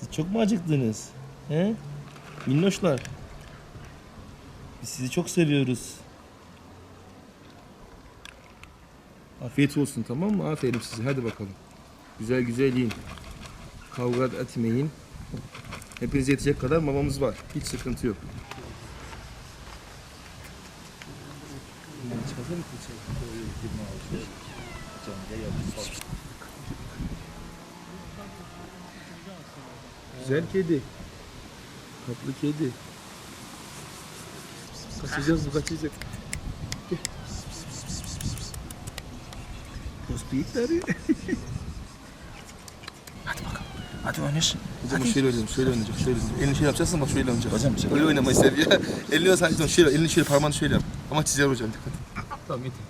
Siz çok mu acıktınız? He? Minnoşlar. Biz sizi çok seviyoruz. Afiyet olsun tamam mı? Aferin size. Hadi bakalım. Güzel güzel yiyin. Kavga etmeyin. Hepinize yetecek kadar mamamız var. Hiç sıkıntı yok. Güzel kedi. Tatlı kedi. Kaçacağız bu kaçacak. Gel. Göz büyükleri. Hadi oynasın. Hocam şöyle oynayalım, şöyle oynayacak, şöyle oynayacak. Elini şöyle yapacaksın bak şöyle oynayacak. Hocam, şöyle. Öyle oynamayı seviyor. elini sadece dön, şöyle, elini şöyle parmağını şöyle yap. Ama çizer hocam dikkat et. Tamam yeter.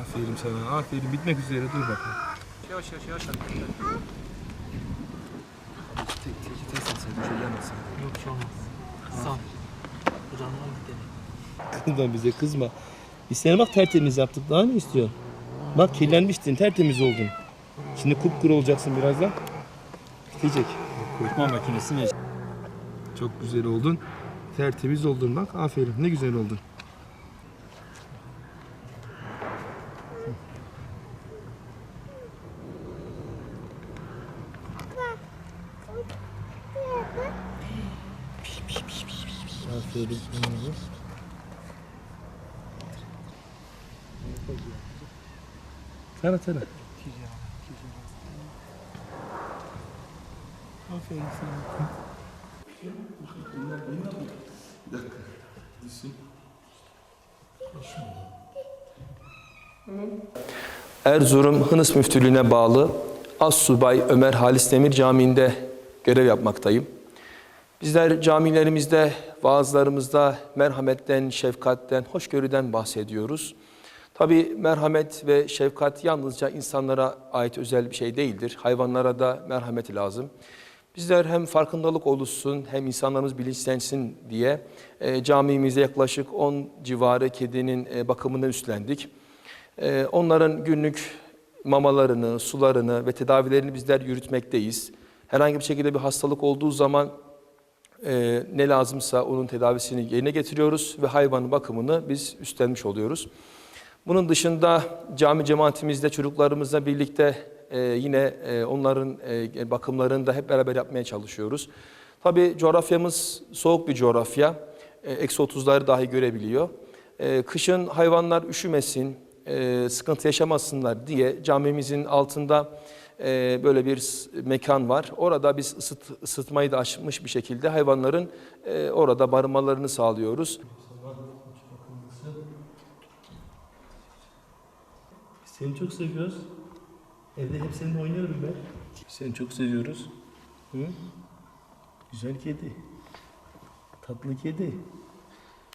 aferin sana, aferin. Bitmek üzere, dur bakalım. Yavaş yavaş yavaş. Tek bize, kızma. Biz seni bak tertemiz yaptık, daha ne istiyorsun? Bak kirlenmiştin, tertemiz oldun. Şimdi kupkuru olacaksın birazdan. Bitecek. Kurutma makinesi ne? Çok güzel oldun. Tertemiz oldun bak. Aferin. Ne güzel oldun. Aferin. Tara tara. Aferin sana. Bir dakika. Düşün. Erzurum Hınıs Müftülüğü'ne bağlı Assubay Ömer Halis Demir Camii'nde görev yapmaktayım. Bizler camilerimizde, vaazlarımızda merhametten, şefkatten, hoşgörüden bahsediyoruz. Tabi merhamet ve şefkat yalnızca insanlara ait özel bir şey değildir. Hayvanlara da merhamet lazım. Bizler hem farkındalık oluşsun hem insanlarımız bilinçlensin diye e, camimize yaklaşık 10 civarı kedinin e, bakımını üstlendik. Ee, Onların günlük mamalarını, sularını ve tedavilerini bizler yürütmekteyiz. Herhangi bir şekilde bir hastalık olduğu zaman e, ne lazımsa onun tedavisini yerine getiriyoruz ve hayvanın bakımını biz üstlenmiş oluyoruz. Bunun dışında cami cemaatimizde çocuklarımızla birlikte e, yine e, onların e, bakımlarını da hep beraber yapmaya çalışıyoruz. Tabii coğrafyamız soğuk bir coğrafya. E, Eksi 30'ları dahi görebiliyor. E, Kışın hayvanlar üşümesin, e, sıkıntı yaşamasınlar diye camimizin altında e, böyle bir mekan var. Orada biz ısıt, ısıtmayı da açmış bir şekilde hayvanların e, orada barınmalarını sağlıyoruz. Seni çok seviyoruz. Evde hep seninle oynuyorum ben. Seni çok seviyoruz. Hı? Güzel kedi. Tatlı kedi.